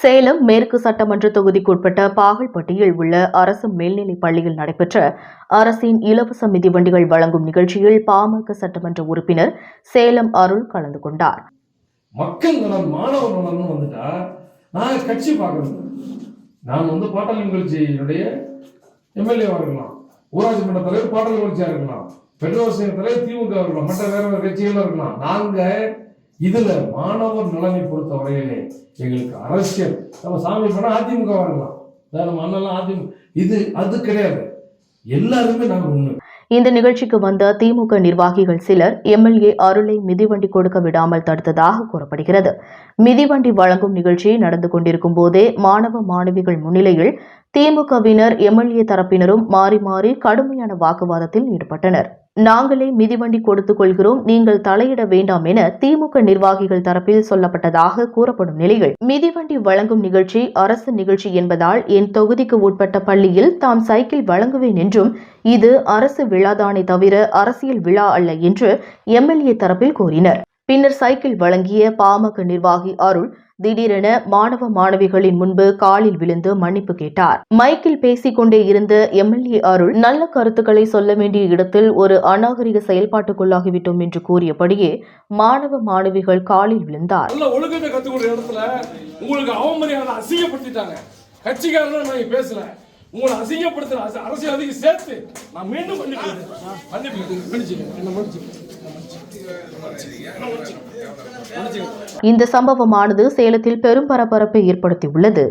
சேலம் மேற்கு சட்டமன்ற தொகுதிக்குட்பட்ட பாகல்பட்டியில் உள்ள அரசு மேல்நிலைப் பள்ளியில் நடைபெற்ற அரசின் இலவச மிதிவண்டிகள் வழங்கும் நிகழ்ச்சியில் பாமக சட்டமன்ற உறுப்பினர் சேலம் அருள் கலந்து கொண்டார். மக்கள் நலன் மாணவ நலன் வந்துட்டா நான் கட்சி பார்க்கறது. நான் வந்து பாட்டாளி நிகழ்ச்சியினுடைய எம்எல்ஏவா இருக்கலாம் ஊராட்சி மன்ற தலைவர் பாட்டாளி நிகழ்ச்சியா இருக்கலாம் பெட்ரோல் சங்க தலைவர் திமுக இருக்கலாம் மற்ற வேற வேற கட்சிகள் இருக்கலாம். நாங்க இதுல மாணவர் நலனை பொறுத்த வரையிலே எங்களுக்கு அரசியல். நம்ம சாமி பண்ணா அதிமுக வரலாம். வேற நம்ம அண்ணெல்லாம் அதிமுக இது அது கிடையாது. எல்லாருமே நாங்க ஒண்ணு. இந்த நிகழ்ச்சிக்கு வந்த திமுக நிர்வாகிகள் சிலர் எம்எல்ஏ அருளை மிதிவண்டி கொடுக்க விடாமல் தடுத்ததாக கூறப்படுகிறது. மிதிவண்டி வழங்கும் நிகழ்ச்சி நடந்து கொண்டிருக்கும் போதே மாணவ மாணவிகள் முன்னிலையில் திமுகவினர் எம்எல்ஏ தரப்பினரும் மாறி மாறி கடுமையான வாக்குவாதத்தில் ஈடுபட்டனர். நாங்களே மிதிவண்டி கொடுத்துக் கொள்கிறோம் நீங்கள் தலையிட வேண்டாம் என திமுக நிர்வாகிகள் தரப்பில் சொல்லப்பட்டதாக கூறப்படும் நிலையில் மிதிவண்டி வழங்கும் நிகழ்ச்சி அரசு நிகழ்ச்சி என்பதால் என் தொகுதிக்கு உட்பட்ட பள்ளியில் தாம் சைக்கிள் வழங்குவேன் என்றும் இது அரசு விழாதானே தவிர அரசியல் விழா அல்ல என்று எம்எல்ஏ தரப்பில் கூறினர். பின்னர் சைக்கிள் வழங்கிய பாமக நிர்வாகி அருள் திடீரென மாணவ மாணவிகளின் முன்பு காலில் விழுந்து மன்னிப்பு கேட்டார். மைக்கில் பேசிக் கொண்டே இருந்த எம்எல்ஏ அருள் நல்ல கருத்துக்களை சொல்ல வேண்டிய இடத்தில் ஒரு அநாகரிக செயல்பாட்டுக்குள்ளாகிவிட்டோம் என்று கூறியபடியே மாணவ மாணவிகள் காலில் விழுந்தார். உங்களுக்கு அவமரியாதை அசிங்கப்படுத்திட்டாங்க. கட்சிக்காரன நான் பேசல. உங்களை அசிங்கப்படுத்துற அரசு- அரசியல்வாதிக்கு சேர்த்து நான் மீண்டும் மன்னிப்பு மன்னிப்பு மன்னிச்சுங்க என்ன மன்னிச்சு இந்த சம்பவமானது சேலத்தில் பெரும் பரபரப்பை ஏற்படுத்தியுள்ளது.